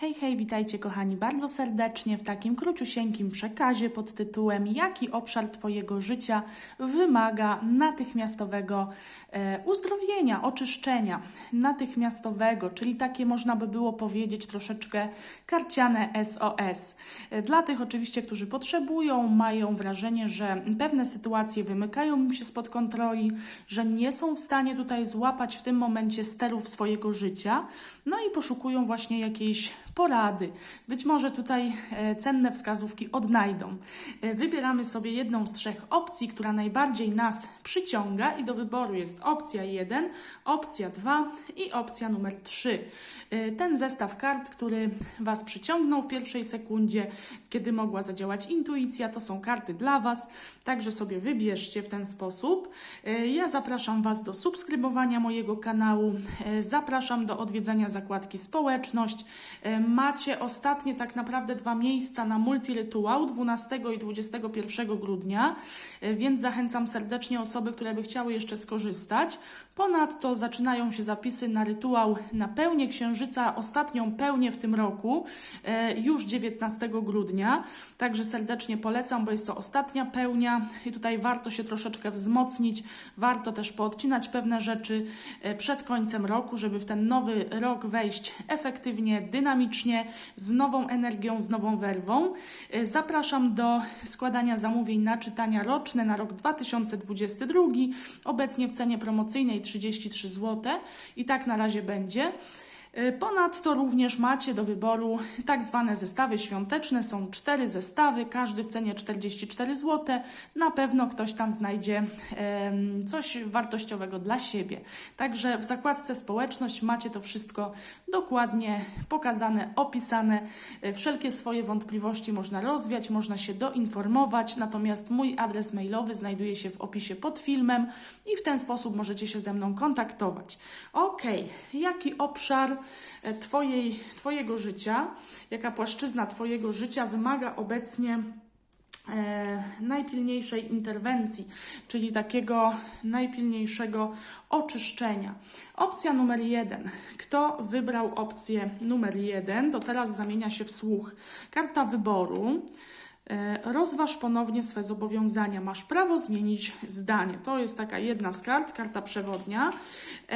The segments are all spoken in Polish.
Hej, hej, witajcie kochani bardzo serdecznie w takim króciusieńkim przekazie pod tytułem Jaki obszar Twojego życia wymaga natychmiastowego e, uzdrowienia, oczyszczenia, natychmiastowego, czyli takie można by było powiedzieć troszeczkę karciane SOS. E, Dla tych oczywiście, którzy potrzebują, mają wrażenie, że pewne sytuacje wymykają im się spod kontroli, że nie są w stanie tutaj złapać w tym momencie sterów swojego życia, no i poszukują właśnie jakiejś porady. Być może tutaj e, cenne wskazówki odnajdą. E, Wybieramy sobie jedną z trzech opcji, która najbardziej nas przyciąga i do wyboru jest opcja 1, opcja 2 i opcja numer 3. E, Ten zestaw kart, który Was przyciągnął w pierwszej sekundzie, kiedy mogła zadziałać intuicja, to są karty dla Was, także sobie wybierzcie w ten sposób. Ja zapraszam Was do subskrybowania mojego kanału, zapraszam do odwiedzania zakładki społeczność. Macie ostatnie tak naprawdę dwa miejsca na multirytuał 12 i 21 grudnia, e, więc zachęcam serdecznie osoby, które by chciały jeszcze skorzystać. Ponadto zaczynają się zapisy na rytuał na pełnię księżyca, ostatnią pełnię w tym roku, e, już 19 grudnia. Także serdecznie polecam, bo jest to ostatnia pełnia i tutaj warto się troszeczkę wzmocnić, warto też poodcinać pewne rzeczy e, przed końcem roku, żeby w ten nowy rok wejść efektywnie, dynamicznie, z nową energią, z nową werwą. E, Zapraszam do składania zamówień na czytania roczne na rok 2022, obecnie w cenie promocyjnej 33 zł i tak na razie będzie. E, Ponadto również macie do wyboru tak zwane zestawy świąteczne. Są cztery zestawy, każdy w cenie 44 zł. Na pewno ktoś tam znajdzie coś wartościowego dla siebie. Także w zakładce społeczność macie to wszystko dokładnie pokazane, opisane. E, Wszelkie swoje wątpliwości można rozwiać, można się doinformować. Natomiast mój adres mailowy znajduje się w opisie pod filmem i w ten sposób możecie się ze mną kontaktować. Ok, jaki obszar twojej, Twojego życia, jaka płaszczyzna Twojego życia wymaga obecnie e, najpilniejszej interwencji, czyli takiego najpilniejszego oczyszczenia. Opcja numer jeden. Kto wybrał opcję numer jeden, to teraz zamienia się w słuch. Karta wyboru. E, Rozważ ponownie swe zobowiązania. Masz prawo zmienić zdanie. To jest taka jedna z kart, karta przewodnia. E,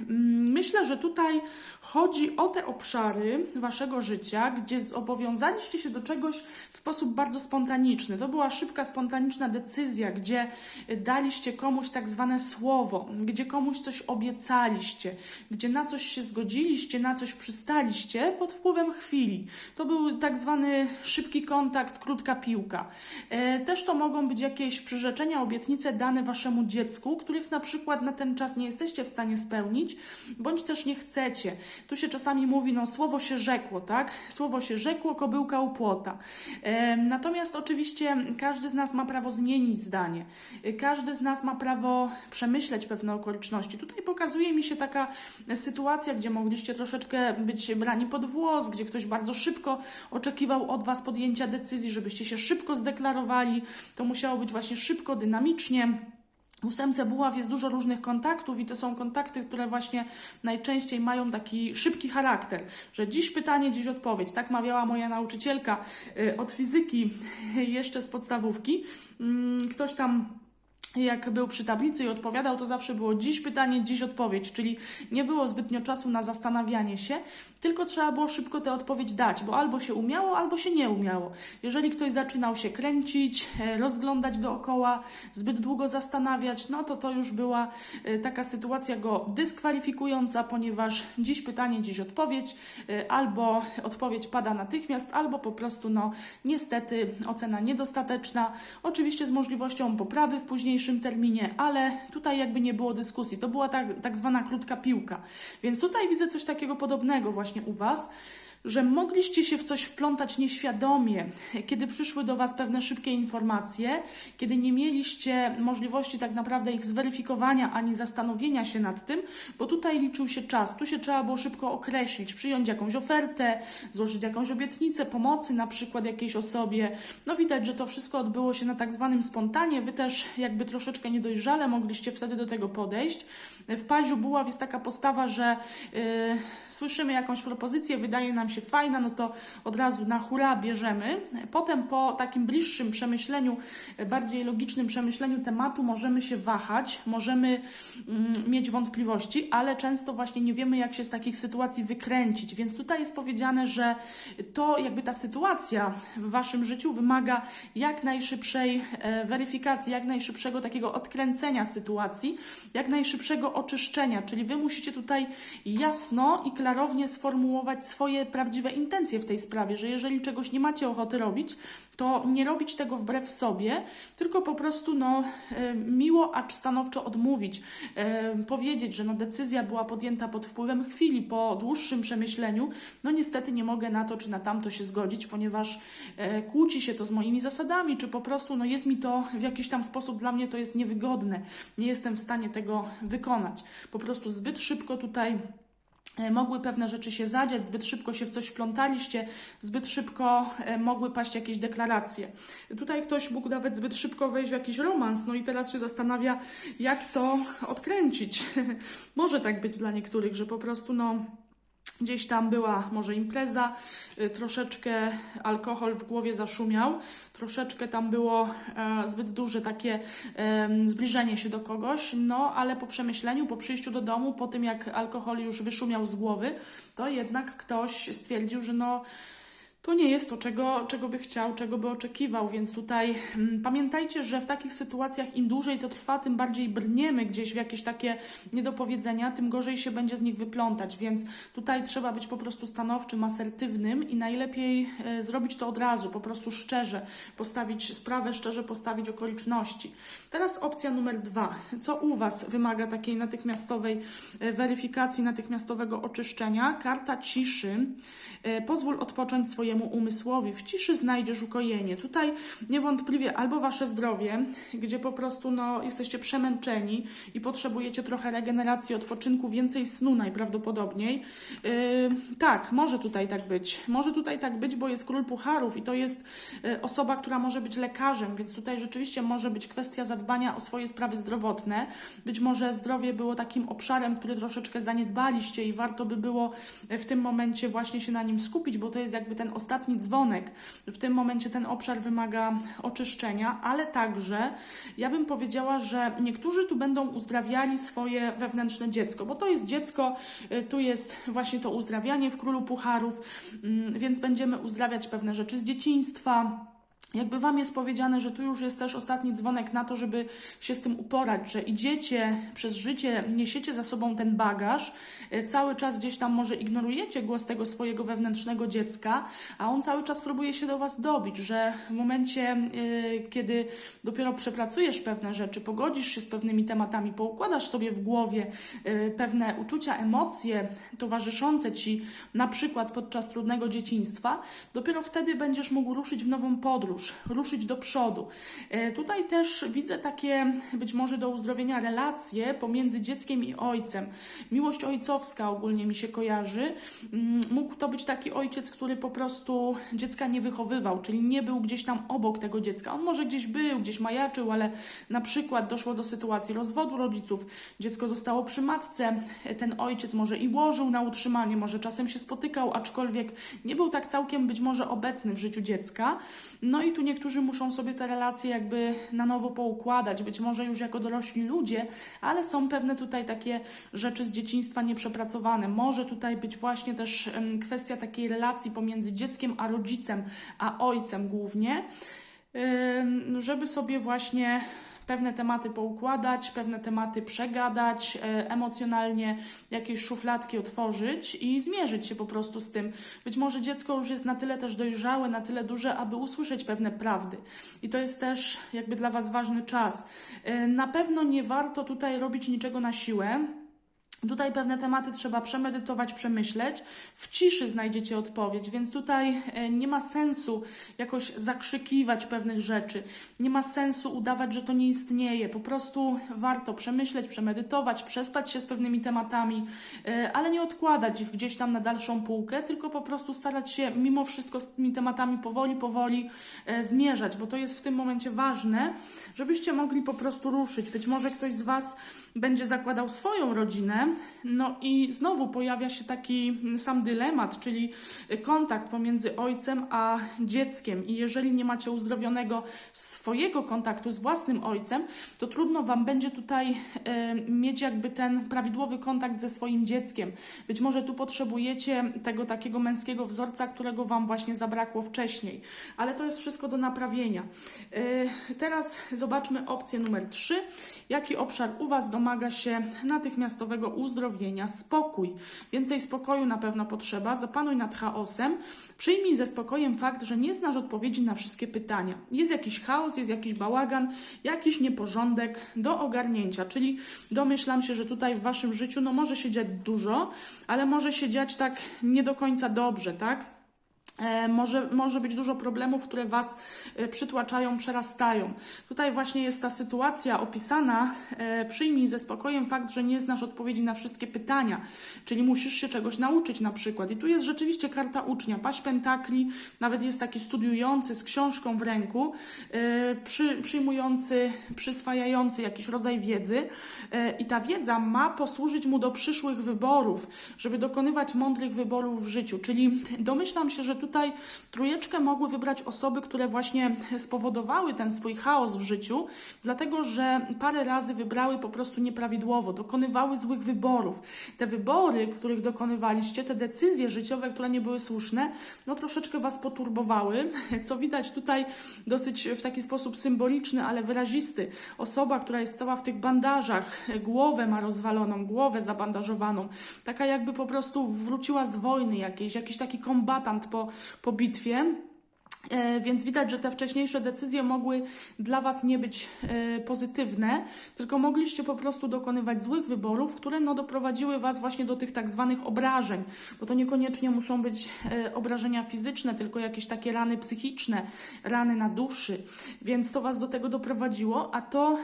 mm, Myślę, że tutaj chodzi o te obszary waszego życia, gdzie zobowiązaliście się do czegoś w sposób bardzo spontaniczny. To była szybka, spontaniczna decyzja, gdzie daliście komuś tak zwane słowo, gdzie komuś coś obiecaliście, gdzie na coś się zgodziliście, na coś przystaliście pod wpływem chwili. To był tak zwany szybki kontakt, krótka piłka. E, Też to mogą być jakieś przyrzeczenia, obietnice dane waszemu dziecku, których na przykład na ten czas nie jesteście w stanie spełnić, bądź też nie chcecie. Tu się czasami mówi, no słowo się rzekło, tak? Słowo się rzekło, kobyłka u płota. E, Natomiast oczywiście każdy z nas ma prawo zmienić zdanie. E, Każdy z nas ma prawo przemyśleć pewne okoliczności. Tutaj pokazuje mi się taka sytuacja, gdzie mogliście troszeczkę być brani pod włos, gdzie ktoś bardzo szybko oczekiwał od Was podjęcia decyzji, żebyście się szybko zdeklarowali. To musiało być właśnie szybko, dynamicznie. W ósemce buław jest dużo różnych kontaktów i to są kontakty, które właśnie najczęściej mają taki szybki charakter, że dziś pytanie, dziś odpowiedź. Tak mawiała moja nauczycielka y, od fizyki jeszcze z podstawówki. Mm, Ktoś tam jak był przy tablicy i odpowiadał, to zawsze było dziś pytanie, dziś odpowiedź, czyli nie było zbytnio czasu na zastanawianie się, tylko trzeba było szybko tę odpowiedź dać, bo albo się umiało, albo się nie umiało. Jeżeli ktoś zaczynał się kręcić, e, rozglądać dookoła, zbyt długo zastanawiać, no to to już była e, taka sytuacja go dyskwalifikująca, ponieważ dziś pytanie, dziś odpowiedź, e, albo odpowiedź pada natychmiast, albo po prostu, no niestety ocena niedostateczna, oczywiście z możliwością poprawy w późniejszym terminie, ale tutaj jakby nie było dyskusji. To była tak, tak zwana krótka piłka. Więc tutaj widzę coś takiego podobnego właśnie u Was że mogliście się w coś wplątać nieświadomie, kiedy przyszły do Was pewne szybkie informacje, kiedy nie mieliście możliwości tak naprawdę ich zweryfikowania ani zastanowienia się nad tym, bo tutaj liczył się czas. Tu się trzeba było szybko określić, przyjąć jakąś ofertę, złożyć jakąś obietnicę pomocy na przykład jakiejś osobie. No widać, że to wszystko odbyło się na tak zwanym spontanie. Wy też jakby troszeczkę niedojrzale mogliście wtedy do tego podejść. W Paziu Buław jest taka postawa, że yy, słyszymy jakąś propozycję, wydaje nam się fajna, no to od razu na hura bierzemy. Potem po takim bliższym przemyśleniu, bardziej logicznym przemyśleniu tematu możemy się wahać, możemy mm, mieć wątpliwości, ale często właśnie nie wiemy, jak się z takich sytuacji wykręcić. Więc tutaj jest powiedziane, że to jakby ta sytuacja w waszym życiu wymaga jak najszybszej e, weryfikacji, jak najszybszego takiego odkręcenia sytuacji, jak najszybszego oczyszczenia, czyli wy musicie tutaj jasno i klarownie sformułować swoje prawdziwe intencje w tej sprawie, że jeżeli czegoś nie macie ochoty robić, to nie robić tego wbrew sobie, tylko po prostu no, e, miło, acz stanowczo odmówić. E, powiedzieć, że no, decyzja była podjęta pod wpływem chwili, po dłuższym przemyśleniu. No niestety nie mogę na to czy na tamto się zgodzić, ponieważ e, kłóci się to z moimi zasadami, czy po prostu no, jest mi to w jakiś tam sposób dla mnie to jest niewygodne. Nie jestem w stanie tego wykonać. Po prostu zbyt szybko tutaj mogły pewne rzeczy się zadziać, zbyt szybko się w coś wplątaliście, zbyt szybko e, mogły paść jakieś deklaracje. Tutaj ktoś mógł nawet zbyt szybko wejść w jakiś romans, no i teraz się zastanawia, jak to odkręcić. Może tak być dla niektórych, że po prostu no Gdzieś tam była może impreza, y, troszeczkę alkohol w głowie zaszumiał, troszeczkę tam było e, zbyt duże takie zbliżenie się do kogoś, no ale po przemyśleniu, po przyjściu do domu, po tym jak alkohol już wyszumiał z głowy, to jednak ktoś stwierdził, że no to nie jest to, czego, czego by chciał, czego by oczekiwał, więc tutaj mm, pamiętajcie, że w takich sytuacjach im dłużej to trwa, tym bardziej brniemy gdzieś w jakieś takie niedopowiedzenia, tym gorzej się będzie z nich wyplątać, więc tutaj trzeba być po prostu stanowczym, asertywnym i najlepiej e, zrobić to od razu, po prostu szczerze, postawić sprawę, szczerze postawić okoliczności. Teraz opcja numer dwa. Co u Was wymaga takiej natychmiastowej e, weryfikacji, natychmiastowego oczyszczenia? Karta ciszy. E, Pozwól odpocząć swojemu umysłowi. W ciszy znajdziesz ukojenie. Tutaj niewątpliwie albo Wasze zdrowie, gdzie po prostu no, jesteście przemęczeni i potrzebujecie trochę regeneracji, odpoczynku, więcej snu najprawdopodobniej. Yy, tak, może tutaj tak być. Może tutaj tak być, bo jest król pucharów i to jest yy, osoba, która może być lekarzem, więc tutaj rzeczywiście może być kwestia zadbania o swoje sprawy zdrowotne. Być może zdrowie było takim obszarem, który troszeczkę zaniedbaliście i warto by było w tym momencie właśnie się na nim skupić, bo to jest jakby ten ostatni dzwonek. W tym momencie ten obszar wymaga oczyszczenia, ale także ja bym powiedziała, że niektórzy tu będą uzdrawiali swoje wewnętrzne dziecko, bo to jest dziecko, y, tu jest właśnie to uzdrawianie w królu pucharów, mm, więc będziemy uzdrawiać pewne rzeczy z dzieciństwa jakby Wam jest powiedziane, że tu już jest też ostatni dzwonek na to, żeby się z tym uporać, że idziecie przez życie, niesiecie za sobą ten bagaż, y, cały czas gdzieś tam może ignorujecie głos tego swojego wewnętrznego dziecka, a on cały czas próbuje się do Was dobić, że w momencie, y, kiedy dopiero przepracujesz pewne rzeczy, pogodzisz się z pewnymi tematami, poukładasz sobie w głowie y, pewne uczucia, emocje towarzyszące Ci na przykład podczas trudnego dzieciństwa, dopiero wtedy będziesz mógł ruszyć w nową podróż ruszyć do przodu. E, Tutaj też widzę takie być może do uzdrowienia relacje pomiędzy dzieckiem i ojcem. Miłość ojcowska ogólnie mi się kojarzy. Mm, Mógł to być taki ojciec, który po prostu dziecka nie wychowywał, czyli nie był gdzieś tam obok tego dziecka. On może gdzieś był, gdzieś majaczył, ale na przykład doszło do sytuacji rozwodu rodziców, dziecko zostało przy matce, ten ojciec może i łożył na utrzymanie, może czasem się spotykał, aczkolwiek nie był tak całkiem być może obecny w życiu dziecka. No i tu niektórzy muszą sobie te relacje jakby na nowo poukładać, być może już jako dorośli ludzie, ale są pewne tutaj takie rzeczy z dzieciństwa nieprzepracowane. Może tutaj być właśnie też kwestia takiej relacji pomiędzy dzieckiem a rodzicem, a ojcem głównie, żeby sobie właśnie pewne tematy poukładać, pewne tematy przegadać, e, emocjonalnie jakieś szufladki otworzyć i zmierzyć się po prostu z tym. Być może dziecko już jest na tyle też dojrzałe, na tyle duże, aby usłyszeć pewne prawdy. I to jest też jakby dla Was ważny czas. E, Na pewno nie warto tutaj robić niczego na siłę. Tutaj pewne tematy trzeba przemedytować, przemyśleć. W ciszy znajdziecie odpowiedź, więc tutaj e, nie ma sensu jakoś zakrzykiwać pewnych rzeczy. Nie ma sensu udawać, że to nie istnieje. Po prostu warto przemyśleć, przemedytować, przespać się z pewnymi tematami, e, ale nie odkładać ich gdzieś tam na dalszą półkę, tylko po prostu starać się mimo wszystko z tymi tematami powoli, powoli e, zmierzać, bo to jest w tym momencie ważne, żebyście mogli po prostu ruszyć. Być może ktoś z Was będzie zakładał swoją rodzinę. No i znowu pojawia się taki sam dylemat, czyli kontakt pomiędzy ojcem a dzieckiem. I jeżeli nie macie uzdrowionego swojego kontaktu z własnym ojcem, to trudno Wam będzie tutaj e, mieć jakby ten prawidłowy kontakt ze swoim dzieckiem. Być może tu potrzebujecie tego takiego męskiego wzorca, którego Wam właśnie zabrakło wcześniej. Ale to jest wszystko do naprawienia. E, teraz zobaczmy opcję numer 3. Jaki obszar u Was domaga się natychmiastowego uzdrowienia? Spokój. Więcej spokoju na pewno potrzeba. Zapanuj nad chaosem. Przyjmij ze spokojem fakt, że nie znasz odpowiedzi na wszystkie pytania. Jest jakiś chaos, jest jakiś bałagan, jakiś nieporządek do ogarnięcia. Czyli domyślam się, że tutaj w Waszym życiu no może się dziać dużo, ale może się dziać tak nie do końca dobrze, tak? E, Może, może być dużo problemów, które Was e, przytłaczają, przerastają. Tutaj właśnie jest ta sytuacja opisana. E, Przyjmij ze spokojem fakt, że nie znasz odpowiedzi na wszystkie pytania, czyli musisz się czegoś nauczyć na przykład. I tu jest rzeczywiście karta ucznia, paść pentakli, nawet jest taki studiujący z książką w ręku, przy, przyjmujący, przyswajający jakiś rodzaj wiedzy. I ta wiedza ma posłużyć mu do przyszłych wyborów, żeby dokonywać mądrych wyborów w życiu. Czyli domyślam się, że tutaj trójeczkę mogły wybrać osoby, które właśnie spowodowały ten swój chaos w życiu, dlatego że parę razy wybrały po prostu nieprawidłowo, dokonywały złych wyborów. Te wybory, których dokonywaliście, te decyzje życiowe, które nie były słuszne, no troszeczkę Was poturbowały, co widać tutaj dosyć w taki sposób symboliczny, ale wyrazisty. Osoba, która jest cała w tych bandażach, głowę ma rozwaloną, głowę zabandażowaną, taka jakby po prostu wróciła z wojny jakiejś, jakiś taki kombatant po, po bitwie. E, Więc widać, że te wcześniejsze decyzje mogły dla Was nie być e, pozytywne, tylko mogliście po prostu dokonywać złych wyborów, które no, doprowadziły Was właśnie do tych tak zwanych obrażeń, bo to niekoniecznie muszą być e, obrażenia fizyczne, tylko jakieś takie rany psychiczne, rany na duszy. Więc to Was do tego doprowadziło, a to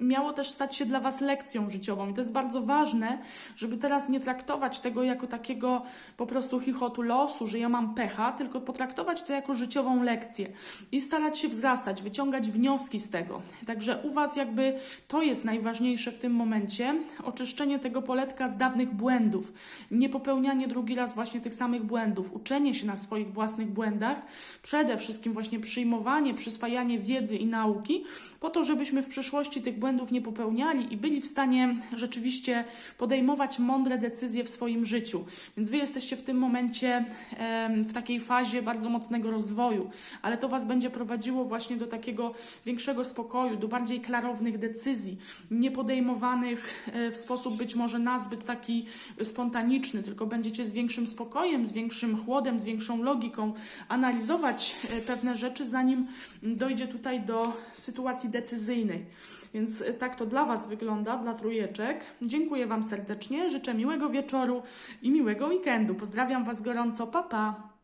miało też stać się dla Was lekcją życiową. I to jest bardzo ważne, żeby teraz nie traktować tego jako takiego po prostu chichotu losu, że ja mam pecha, tylko potraktować to jako życiową lekcję i starać się wzrastać, wyciągać wnioski z tego. Także u Was jakby to jest najważniejsze w tym momencie, oczyszczenie tego poletka z dawnych błędów, nie popełnianie drugi raz właśnie tych samych błędów, uczenie się na swoich własnych błędach, przede wszystkim właśnie przyjmowanie, przyswajanie wiedzy i nauki, po to, żebyśmy w przyszłości tych błędów nie popełniali i byli w stanie rzeczywiście podejmować mądre decyzje w swoim życiu. Więc Wy jesteście w tym momencie w takiej fazie bardzo mocnego rozwoju, ale to Was będzie prowadziło właśnie do takiego większego spokoju, do bardziej klarownych decyzji, nie podejmowanych e, w sposób być może nazbyt taki spontaniczny, tylko będziecie z większym spokojem, z większym chłodem, z większą logiką analizować e, pewne rzeczy, zanim dojdzie tutaj do sytuacji decyzyjnej. Więc e, tak to dla Was wygląda, dla trójeczek. Dziękuję Wam serdecznie, życzę miłego wieczoru i miłego weekendu. Pozdrawiam Was gorąco, pa pa!